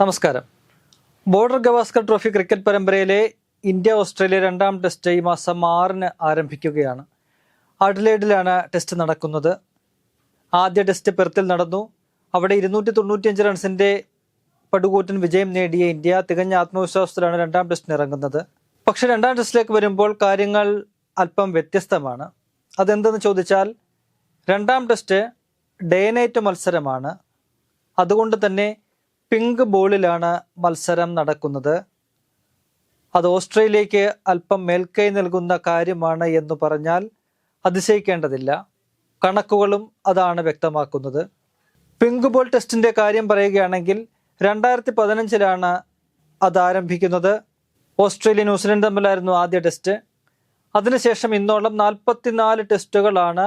നമസ്കാരം. Border Gavaskar trophy cricket പരമ്പരയിലെ India Australia രണ്ടാം ടെസ്റ്റ് ഈ മാസം ആറിന് ആരംഭിക്കുകയാണ്. അഡ്ലേഡിലാണ് ടെസ്റ്റ് നടക്കുന്നത്. ആദ്യ ടെസ്റ്റ് പെർത്തിൽ നടന്നു. അവിടെ ഇരുന്നൂറ്റി തൊണ്ണൂറ്റിയഞ്ച് റൺസിന്റെ പടുകൂറ്റൻ വിജയം നേടിയ ഇന്ത്യ തികഞ്ഞ ആത്മവിശ്വാസത്തിലാണ് രണ്ടാം ടെസ്റ്റിന് ഇറങ്ങുന്നത്. പക്ഷേ രണ്ടാം ടെസ്റ്റിലേക്ക് വരുമ്പോൾ കാര്യങ്ങൾ അല്പം വ്യത്യസ്തമാണ്. അതെന്തെന്ന് ചോദിച്ചാൽ രണ്ടാം ടെസ്റ്റ് ഡേ നൈറ്റ് മത്സരമാണ്. അതുകൊണ്ട് തന്നെ പിങ്ക് ബോളിലാണ് മത്സരം നടക്കുന്നത്. അത് ഓസ്ട്രേലിയക്ക് അല്പം മേൽക്കൈ നൽകുന്ന കാര്യമാണ് എന്ന് പറഞ്ഞാൽ അതിശയിക്കേണ്ടതില്ല. കണക്കുകളും അതാണ് വ്യക്തമാക്കുന്നത്. പിങ്ക് ബോൾ ടെസ്റ്റിന്റെ കാര്യം പറയുകയാണെങ്കിൽ രണ്ടായിരത്തി പതിനഞ്ചിലാണ് അത് ആരംഭിക്കുന്നത്. ഓസ്ട്രേലിയ ന്യൂസിലൻഡ് തമ്മിലായിരുന്നു ആദ്യ ടെസ്റ്റ്. അതിനുശേഷം ഇന്നോളം നാൽപ്പത്തിനാല് ടെസ്റ്റുകളാണ്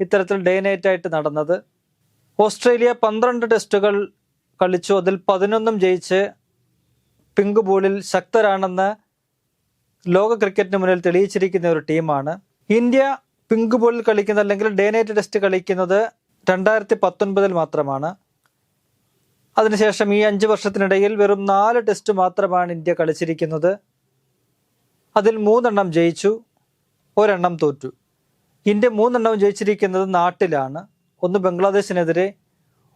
ഇത്തരത്തിൽ ഡേ നൈറ്റ് ആയിട്ട് നടന്നത്. ഓസ്ട്രേലിയ പന്ത്രണ്ട് ടെസ്റ്റുകൾ കളിച്ചു. അതിൽ പതിനൊന്നും ജയിച്ച് പിങ്ക് ബോളിൽ ശക്തരാണെന്ന് ലോക ക്രിക്കറ്റിന് മുന്നിൽ തെളിയിച്ചിരിക്കുന്ന ഒരു ടീമാണ്. ഇന്ത്യ പിങ്ക് ബോളിൽ കളിക്കുന്ന അല്ലെങ്കിൽ ഡേ നൈറ്റ് ടെസ്റ്റ് കളിക്കുന്നത് രണ്ടായിരത്തി പത്തൊൻപതിൽ മാത്രമാണ്. അതിനുശേഷം ഈ അഞ്ച് വർഷത്തിനിടയിൽ വെറും നാല് ടെസ്റ്റ് മാത്രമാണ് ഇന്ത്യ കളിച്ചിരിക്കുന്നത്. അതിൽ മൂന്നെണ്ണം ജയിച്ചു ഒരെണ്ണം തോറ്റു. ഇന്ത്യ മൂന്നെണ്ണവും ജയിച്ചിരിക്കുന്നത് നാട്ടിലാണ്. ഒന്ന് ബംഗ്ലാദേശിനെതിരെ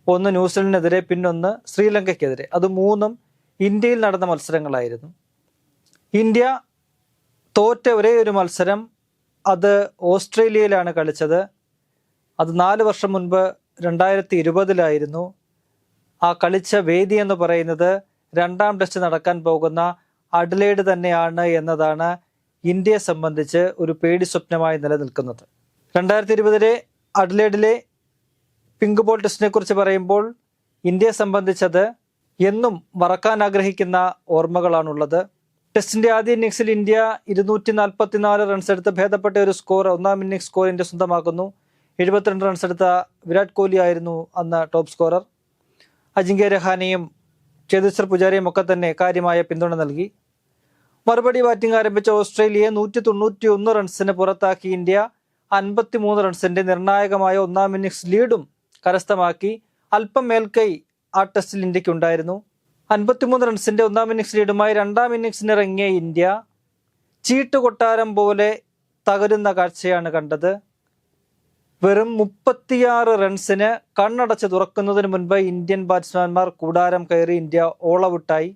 ഒന്ന് ന്യൂസിലൻഡിനെതിരെ പിന്നൊന്ന് ശ്രീലങ്കയ്ക്കെതിരെ. അത് മൂന്നും ഇന്ത്യയിൽ നടന്ന മത്സരങ്ങളായിരുന്നു. ഇന്ത്യ തോറ്റ ഒരേ ഒരു മത്സരം അത് ഓസ്ട്രേലിയയിലാണ് കളിച്ചത്. അത് നാല് വർഷം മുൻപ് രണ്ടായിരത്തി ഇരുപതിലായിരുന്നു ആ കളിച്ച വേദി എന്ന് പറയുന്നത് രണ്ടാം ടെസ്റ്റ് നടക്കാൻ പോകുന്ന അഡ്ലേഡ് തന്നെയാണ് എന്നതാണ് ഇന്ത്യയെ സംബന്ധിച്ച് ഒരു പേടി സ്വപ്നമായി നിലനിൽക്കുന്നത്. രണ്ടായിരത്തി ഇരുപതിലെ അഡ്ലേഡിലെ പിങ്ക് ബോൾ ടെസ്റ്റിനെ കുറിച്ച് പറയുമ്പോൾ ഇന്ത്യയെ സംബന്ധിച്ചത് എന്നും മറക്കാൻ ആഗ്രഹിക്കുന്ന ഓർമ്മകളാണുള്ളത്. ടെസ്റ്റിന്റെ ആദ്യ ഇന്നിംഗ്സിൽ ഇന്ത്യ ഇരുന്നൂറ്റി നാൽപ്പത്തിനാല് റൺസ് എടുത്ത് ഭേദപ്പെട്ട ഒരു സ്കോർ ഒന്നാം ഇന്നിംഗ്സ് സ്കോർ ഇന്ത്യ സ്വന്തമാക്കുന്നു. എഴുപത്തിരണ്ട് റൺസ് എടുത്ത വിരാട് കോഹ്ലി ആയിരുന്നു അന്ന് ടോപ്പ് സ്കോറർ അജിങ്ക്യ രഹാനെയും ചേതേശ്വർ പൂജാരിയും ഒക്കെ തന്നെ കാര്യമായ പിന്തുണ നൽകി. മറുപടി ബാറ്റിംഗ് ആരംഭിച്ച ഓസ്ട്രേലിയയെ നൂറ്റി തൊണ്ണൂറ്റി ഒന്ന് റൺസിന് പുറത്താക്കി ഇന്ത്യ അൻപത്തിമൂന്ന് റൺസിന്റെ നിർണായകമായ ഒന്നാം ഇന്നിംഗ്സ് ലീഡും കരസ്ഥമാക്കി അല്പം മേൽക്കൈ ആ ടെസ്റ്റിൽ ഇന്ത്യയ്ക്ക് ഉണ്ടായിരുന്നു അൻപത്തിമൂന്ന് റൺസിന്റെ ഒന്നാം ഇന്നിംഗ്സ് ലീഡുമായി രണ്ടാം ഇന്നിംഗ്സിന് ഇറങ്ങിയ ഇന്ത്യ ചീട്ടുകൊട്ടാരം പോലെ തകരുന്ന കാഴ്ചയാണ് കണ്ടത്. വെറും മുപ്പത്തിയാറ് റൺസിന് കണ്ണടച്ച് തുറക്കുന്നതിന് മുൻപ് ഇന്ത്യൻ ബാറ്റ്സ്മാൻമാർ കൂടാരം കയറി ഇന്ത്യ ഓൾ ഔട്ടായി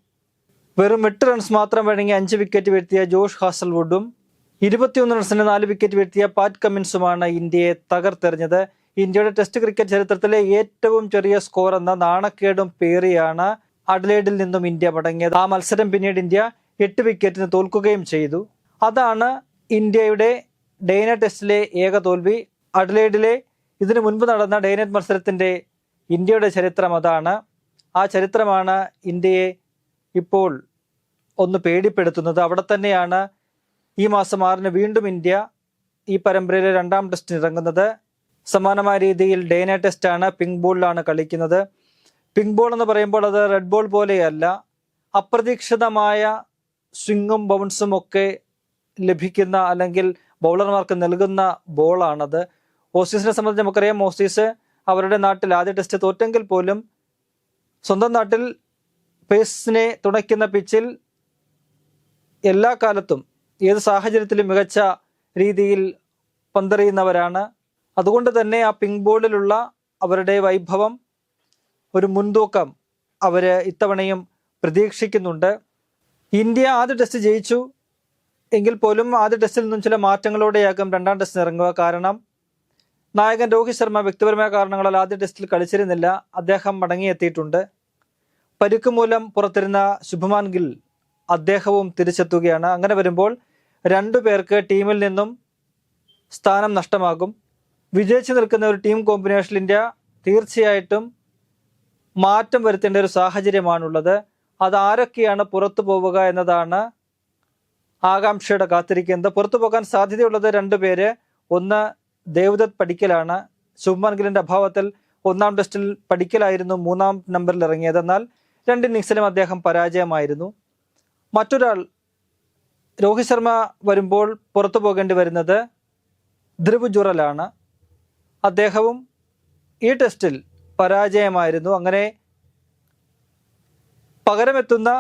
വെറും എട്ട് റൺസ് മാത്രം വഴങ്ങി അഞ്ച് വിക്കറ്റ് വീഴ്ത്തിയ ജോഷ് ഹാസൽവുഡും ഇരുപത്തിയൊന്ന് റൺസിന് നാല് വിക്കറ്റ് വീഴ്ത്തിയ പാറ്റ് കമ്മിൻസുമാണ് ഇന്ത്യയെ തകർത്തെറിഞ്ഞത്. ഇന്ത്യയുടെ ടെസ്റ്റ് ക്രിക്കറ്റ് ചരിത്രത്തിലെ ഏറ്റവും ചെറിയ സ്കോർ എന്ന നാണക്കേടും പേറിയാണ് അഡ്ലേഡിൽ നിന്നും ഇന്ത്യ മടങ്ങിയത്. ആ മത്സരം പിന്നീട് ഇന്ത്യ എട്ട് വിക്കറ്റിന് തോൽക്കുകയും ചെയ്തു. അതാണ് ഇന്ത്യയുടെ ഡേന ടെസ്റ്റിലെ ഏക തോൽവി. അഡ്ലേഡിലെ ഇതിനു മുൻപ് നടന്ന ഡേനറ്റ് മത്സരത്തിന്റെ ഇന്ത്യയുടെ ചരിത്രം അതാണ്. ആ ചരിത്രമാണ് ഇന്ത്യയെ ഇപ്പോൾ ഒന്ന് പേടിപ്പെടുത്തുന്നത്. അവിടെ തന്നെയാണ് ഈ മാസം ആറിന് വീണ്ടും ഇന്ത്യ ഈ പരമ്പരയിലെ രണ്ടാം ടെസ്റ്റിന് ഇറങ്ങുന്നത് സമാനമായ രീതിയിൽ ഡേ നൈറ്റ് ടെസ്റ്റ് ആണ് പിങ്ക് ബോളിലാണ് കളിക്കുന്നത്. പിങ്ക് ബോൾ എന്ന് പറയുമ്പോൾ അത് റെഡ് ബോൾ പോലെയല്ല അപ്രതീക്ഷിതമായ സ്വിങ്ങും ബൗൺസും ഒക്കെ ലഭിക്കുന്ന അല്ലെങ്കിൽ ബൗളർമാർക്ക് നൽകുന്ന ബോളാണത്. ഓസീസിനെ സംബന്ധിച്ച് നമുക്കറിയാം ഓസീസ് അവരുടെ നാട്ടിൽ ആദ്യ ടെസ്റ്റ് തോറ്റെങ്കിൽ പോലും സ്വന്തം നാട്ടിൽ പേസിനെ തുണയ്ക്കുന്ന പിച്ചിൽ എല്ലാ കാലത്തും ഏത് സാഹചര്യത്തിലും മികച്ച രീതിയിൽ പന്തെറിയുന്നവരാണ്. അതുകൊണ്ട് തന്നെ ആ പിങ്ക് ബോർഡിലുള്ള അവരുടെ വൈഭവം ഒരു മുൻതൂക്കം അവർ ഇത്തവണയും പ്രതീക്ഷിക്കുന്നുണ്ട്. ഇന്ത്യ ആദ്യ ടെസ്റ്റ് ജയിച്ചു. എങ്കിൽ പോലും ആദ്യ ടെസ്റ്റിൽ നിന്നും ചില മാറ്റങ്ങളോടെയാകും രണ്ടാം ടെസ്റ്റ് ഇറങ്ങുക. കാരണം നായകൻ രോഹിത് ശർമ്മ വ്യക്തിപരമായ കാരണങ്ങളാൽ ആദ്യ ടെസ്റ്റിൽ കളിച്ചിരുന്നില്ല. അദ്ദേഹം മടങ്ങിയെത്തിയിട്ടുണ്ട്. പരുക്ക് മൂലം പുറത്തിരുന്ന ശുഭമാൻ ഗിൽ അദ്ദേഹവും തിരിച്ചെത്തുകയാണ്. അങ്ങനെ വരുമ്പോൾ രണ്ടു പേർക്ക് ടീമിൽ നിന്നും സ്ഥാനം നഷ്ടമാകും. വിജയിച്ചു നിൽക്കുന്ന ഒരു ടീം കോമ്പിനേഷനിൽ ഇന്ത്യ തീർച്ചയായിട്ടും മാറ്റം വരുത്തേണ്ട ഒരു സാഹചര്യമാണുള്ളത്. അതാരൊക്കെയാണ് പുറത്തു പോവുക എന്നതാണ് ആകാംക്ഷയുടെ കാത്തിരിക്കുന്നത്. പുറത്തു പോകാൻ സാധ്യതയുള്ളത് രണ്ടു പേര്. ഒന്ന് ദേവദത്ത് പഠിക്കലാണ് ശുഭ്മാൻ അഭാവത്തിൽ ഒന്നാം ടെസ്റ്റിൽ പഠിക്കലായിരുന്നു മൂന്നാം നമ്പറിൽ ഇറങ്ങിയത്. എന്നാൽ രണ്ട് ഇന്നിങ്സിലും അദ്ദേഹം പരാജയമായിരുന്നു. മറ്റൊരാൾ രോഹിത് ശർമ്മ വരുമ്പോൾ പുറത്തു പോകേണ്ടി വരുന്നത് ധ്രുവ് ജുറലാണ്. അദ്ദേഹവും ഈ ടെസ്റ്റിൽ പരാജയമായിരുന്നു. അങ്ങനെ പകരമെത്തുന്ന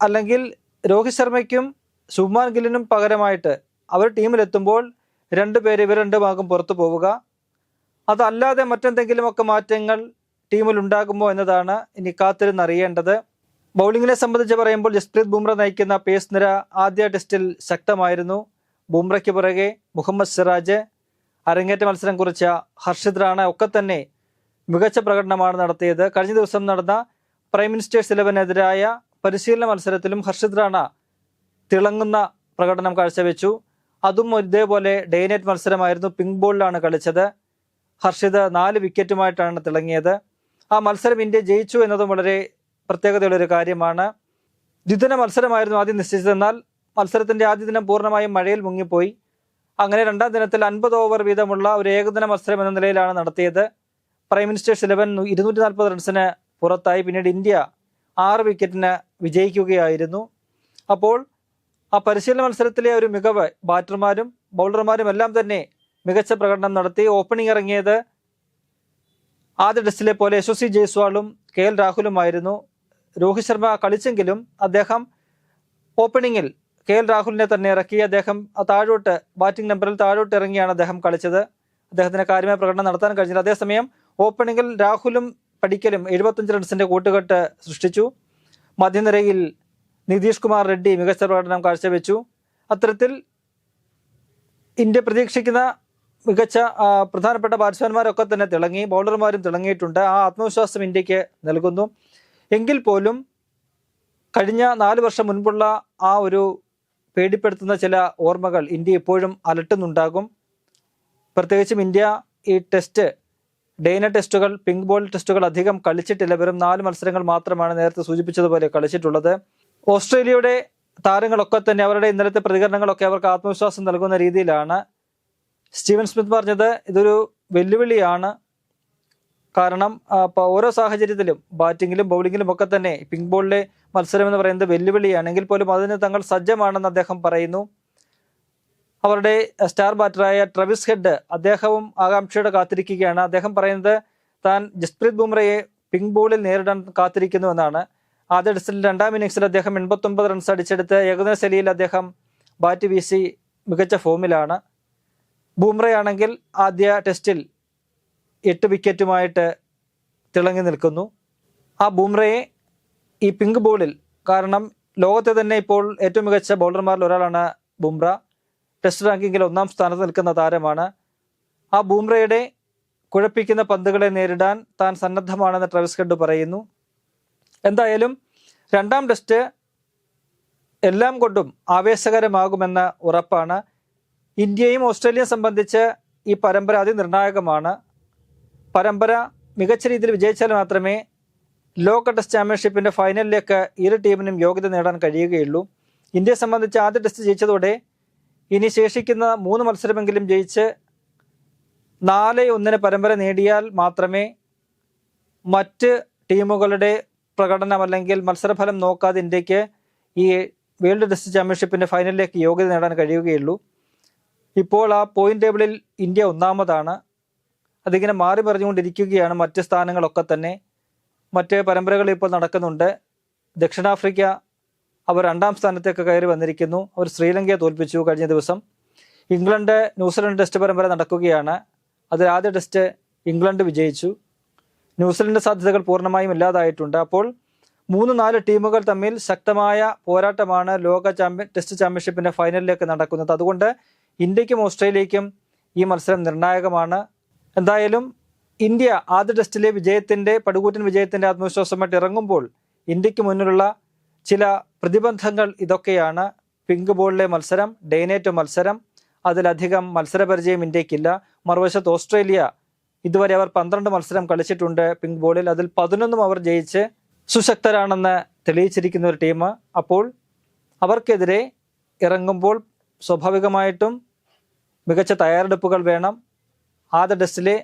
അല്ലെങ്കിൽ രോഹിത് ശർമ്മയ്ക്കും ശുഭ്മാൻ ഗില്ലിനും പകരമായിട്ട് അവർ ടീമിലെത്തുമ്പോൾ രണ്ട് പേര് ഇവർ രണ്ടുമാകും പുറത്തു പോവുക. അതല്ലാതെ മറ്റെന്തെങ്കിലുമൊക്കെ മാറ്റങ്ങൾ ടീമിൽ ഉണ്ടാകുമോ എന്നതാണ് ഇനി കാത്തിരുന്ന് അറിയേണ്ടത്. ബൗളിങ്ങിനെ സംബന്ധിച്ച് പറയുമ്പോൾ ജസ്പ്രീത് ബുംറ നയിക്കുന്ന പേസ് നിര ആദ്യ ടെസ്റ്റിൽ ശക്തമായിരുന്നു. ബുംറയ്ക്ക് പുറകെ മുഹമ്മദ് സിറാജ് അരങ്ങേറ്റ മത്സരം കുറിച്ച ഹർഷിത് റാണ ഒക്കെ തന്നെ മികച്ച പ്രകടനമാണ് നടത്തിയത്. കഴിഞ്ഞ ദിവസം നടന്ന പ്രൈം മിനിസ്റ്റേഴ്സ് ഇലവനെതിരായ പരിശീലന മത്സരത്തിലും ഹർഷിത് റാണ തിളങ്ങുന്ന പ്രകടനം കാഴ്ചവെച്ചു. അതും ഇതേപോലെ ഡേ നൈറ്റ് മത്സരമായിരുന്നു. പിങ്ക് ബോളിലാണ് കളിച്ചത്. ഹർഷിത് നാല് വിക്കറ്റുമായിട്ടാണ് തിളങ്ങിയത്. ആ മത്സരം ഇന്ത്യ ജയിച്ചു എന്നതും വളരെ പ്രത്യേകതയുള്ളൊരു കാര്യമാണ്. ദ്വിദിന മത്സരമായിരുന്നു ആദ്യം നിശ്ചയിച്ചതെന്നാൽ മത്സരത്തിന്റെ ആദ്യ ദിനം പൂർണമായും മഴയിൽ മുങ്ങിപ്പോയി. അങ്ങനെ രണ്ടാം ദിനത്തിൽ അൻപത് ഓവർ വീതമുള്ള ഒരു ഏകദിന മത്സരം എന്ന നിലയിലാണ് നടത്തിയത്. പ്രൈം മിനിസ്റ്റേഴ്സ് ഇലവൻ ഇരുന്നൂറ്റി നാൽപ്പത് റൺസിന് പുറത്തായി. പിന്നീട് ഇന്ത്യ ആറ് വിക്കറ്റിന് വിജയിക്കുകയായിരുന്നു. അപ്പോൾ ആ പരിശീലന മത്സരത്തിലെ ഒരു മികവ് ബാറ്റർമാരും ബൗളർമാരും എല്ലാം തന്നെ മികച്ച പ്രകടനം നടത്തി. ഓപ്പണിംഗ് ഇറങ്ങിയത് ആദ്യ ടെസ്റ്റിലെ പോലെ യശസ്വി ജയ്സ്വാളും കെ എൽ രാഹുലുമായിരുന്നു. രോഹിത് ശർമ്മ കളിച്ചെങ്കിലും അദ്ദേഹം ഓപ്പണിംഗിൽ കെ എൽ രാഹുലിനെ തന്നെ ഇറക്കി. അദ്ദേഹം താഴോട്ട് ബാറ്റിംഗ് നമ്പറിൽ താഴോട്ട് ഇറങ്ങിയാണ് അദ്ദേഹം കളിച്ചത്. അദ്ദേഹത്തിന് കാര്യമായ പ്രകടനം നടത്താൻ കഴിഞ്ഞില്ല. അതേസമയം ഓപ്പണിംഗിൽ രാഹുലും പടിക്കലും എഴുപത്തഞ്ച് റൺസിന്റെ കൂട്ടുകെട്ട് സൃഷ്ടിച്ചു. മധ്യനിരയിൽ നിതീഷ് കുമാർ റെഡ്ഡി മികച്ച പ്രകടനം കാഴ്ചവെച്ചു. അത്തരത്തിൽ ഇന്ത്യ പ്രതീക്ഷിക്കുന്ന മികച്ച പ്രധാനപ്പെട്ട ബാറ്റ്സ്മാൻമാരൊക്കെ തന്നെ തിളങ്ങി ബൗളർമാരും തിളങ്ങിയിട്ടുണ്ട്. ആ ആത്മവിശ്വാസം ഇന്ത്യയ്ക്ക് നൽകുന്നു. എങ്കിൽ പോലും കഴിഞ്ഞ നാല് വർഷം മുൻപുള്ള ആ ഒരു പേടിപ്പെടുത്തുന്ന ചില ഓർമ്മകൾ ഇന്ത്യ ഇപ്പോഴും അലട്ടുന്നുണ്ടാകും. പ്രത്യേകിച്ചും ഇന്ത്യ ഈ ടെസ്റ്റ് ഡേന ടെസ്റ്റുകൾ പിങ്ക് ബോൾ ടെസ്റ്റുകൾ അധികം കളിച്ചിട്ടില്ല. വെറും നാല് മത്സരങ്ങൾ മാത്രമാണ് നേരത്തെ സൂചിപ്പിച്ചതുപോലെ കളിച്ചിട്ടുള്ളത്. ഓസ്ട്രേലിയയുടെ താരങ്ങളൊക്കെ തന്നെ അവരുടെ ഇന്നലത്തെ പ്രതികരണങ്ങളൊക്കെ അവർക്ക് ആത്മവിശ്വാസം നൽകുന്ന രീതിയിലാണ്. സ്റ്റീവൻ സ്മിത്ത് പറഞ്ഞത് ഇതൊരു വെല്ലുവിളിയാണ്. കാരണം ഓരോ സാഹചര്യത്തിലും ബാറ്റിങ്ങിലും ബൗളിങ്ങിലും ഒക്കെ തന്നെ പിങ്ക് ബോളിലെ മത്സരം എന്ന് പറയുന്നത് വെല്ലുവിളിയാണെങ്കിൽ പോലും അതിന് തങ്ങൾ സജ്ജമാണെന്ന് അദ്ദേഹം പറയുന്നു. അവരുടെ സ്റ്റാർ ബാറ്ററായ ട്രവിസ് ഹെഡ് അദ്ദേഹവും ആകാംക്ഷയോടെ കാത്തിരിക്കുകയാണ്. അദ്ദേഹം പറയുന്നത് താൻ ജസ്പ്രീത് ബുംറയെ പിങ്ക് ബോളിൽ നേരിടാൻ കാത്തിരിക്കുന്നു എന്നാണ്. ആദ്യ ടെസ്റ്റിൽ രണ്ടാം ഇന്നിങ്സിൽ അദ്ദേഹം എൺപത്തൊമ്പത് റൺസ് അടിച്ചെടുത്ത് ഏകദിന ശൈലിയിൽ അദ്ദേഹം ബാറ്റ് വീശി മികച്ച ഫോമിലാണ്. ബൂംറയാണെങ്കിൽ ആദ്യ ടെസ്റ്റിൽ എട്ട് വിക്കറ്റുമായിട്ട് തിളങ്ങി നിൽക്കുന്നു. ആ ബുംറയെ ഈ പിങ്ക് ബോളിൽ കാരണം ലോകത്തെ തന്നെ ഇപ്പോൾ ഏറ്റവും മികച്ച ബൗളർമാരിൽ ഒരാളാണ് ബുംറ. ടെസ്റ്റ് റാങ്കിങ്ങിൽ ഒന്നാം സ്ഥാനത്ത് നിൽക്കുന്ന താരമാണ്. ആ ബുംറയുടെ കുഴപ്പിക്കുന്ന പന്തുകളെ നേരിടാൻ താൻ സന്നദ്ധമാണെന്ന് ട്രവിസ് ഹെഡ് പറയുന്നു. എന്തായാലും രണ്ടാം ടെസ്റ്റ് എല്ലാം കൊണ്ടും ആവേശകരമാകുമെന്ന ഉറപ്പാണ്. ഇന്ത്യയും ഓസ്ട്രേലിയയും സംബന്ധിച്ച് ഈ പരമ്പര അതിനിർണായകമാണ്. പരമ്പര മികച്ച രീതിയിൽ വിജയിച്ചാൽ മാത്രമേ ലോക ടെസ്റ്റ് ചാമ്പ്യൻഷിപ്പിന്റെ ഫൈനലിലേക്ക് ഇരു ടീമിനും യോഗ്യത നേടാൻ കഴിയുകയുള്ളൂ. ഇന്ത്യയെ സംബന്ധിച്ച് ആദ്യ ടെസ്റ്റ് ജയിച്ചതോടെ ഇനി ശേഷിക്കുന്ന മൂന്ന് മത്സരമെങ്കിലും ജയിച്ച് നാല് ഒന്നിന് പരമ്പര നേടിയാൽ മാത്രമേ മറ്റ് ടീമുകളുടെ പ്രകടനം അല്ലെങ്കിൽ മത്സരഫലം നോക്കാതെ ഇന്ത്യയ്ക്ക് ഈ വേൾഡ് ടെസ്റ്റ് ചാമ്പ്യൻഷിപ്പിന്റെ ഫൈനലിലേക്ക് യോഗ്യത നേടാൻ കഴിയുകയുള്ളൂ. ഇപ്പോൾ ആ പോയിന്റ് ടേബിളിൽ ഇന്ത്യ ഒന്നാമതാണ്. അതിങ്ങനെ മാറി മറിഞ്ഞുകൊണ്ടിരിക്കുകയാണ് മറ്റ് സ്ഥാനങ്ങളൊക്കെ തന്നെ. മറ്റ് പരമ്പരകൾ ഇപ്പോൾ നടക്കുന്നുണ്ട്. ദക്ഷിണാഫ്രിക്ക അവർ രണ്ടാം സ്ഥാനത്തേക്ക് കയറി വന്നിരിക്കുന്നു. അവർ ശ്രീലങ്കയെ തോൽപ്പിച്ചു കഴിഞ്ഞ ദിവസം. ഇംഗ്ലണ്ട് ന്യൂസിലൻഡ് ടെസ്റ്റ് പരമ്പര നടക്കുകയാണ്. അതിൽ ആദ്യ ടെസ്റ്റ് ഇംഗ്ലണ്ട് വിജയിച്ചു. ന്യൂസിലൻഡ് സാധ്യതകൾ പൂർണമായും ഇല്ലാതായിട്ടുണ്ട്. അപ്പോൾ മൂന്ന് നാല് ടീമുകൾ തമ്മിൽ ശക്തമായ പോരാട്ടമാണ് ലോക ചാമ്പ്യൻ ടെസ്റ്റ് ചാമ്പ്യൻഷിപ്പിന്റെ ഫൈനലിലേക്ക് നടക്കുന്നത്. അതുകൊണ്ട് ഇന്ത്യക്കും ഓസ്ട്രേലിയക്കും ഈ മത്സരം നിർണായകമാണ്. എന്തായാലും ഇന്ത്യ ആദ്യ ടെസ്റ്റിലെ വിജയത്തിന്റെ പടുകൂറ്റൻ വിജയത്തിന്റെ ആത്മവിശ്വാസമായിട്ട് ഇറങ്ങുമ്പോൾ ഇന്ത്യയ്ക്ക് മുന്നിലുള്ള ചില പ്രതിബന്ധങ്ങൾ ഇതൊക്കെയാണ്. പിങ്ക് ബോളിലെ മത്സരം ഡേനേറ്റ് മത്സരം അതിലധികം മത്സരപരിചയം ഇന്ത്യക്കില്ല. മറുവശത്ത് ഓസ്ട്രേലിയ ഇതുവരെ അവർ പന്ത്രണ്ട് മത്സരം കളിച്ചിട്ടുണ്ട് പിങ്ക് ബോളിൽ. അതിൽ പതിനൊന്നും അവർ ജയിച്ച് സുശക്തരാണെന്ന് തെളിയിച്ചിരിക്കുന്ന ഒരു ടീം. അപ്പോൾ അവർക്കെതിരെ ഇറങ്ങുമ്പോൾ സ്വാഭാവികമായിട്ടും മികച്ച തയ്യാറെടുപ്പുകൾ വേണം. ആദ്യ ടെസ്റ്റിലെ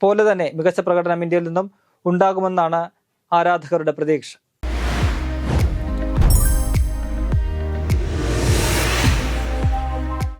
പോലെ തന്നെ മികച്ച പ്രകടനം ഇന്ത്യയിൽ നിന്നും ഉണ്ടാകുമെന്നാണ് ആരാധകരുടെ പ്രതീക്ഷ.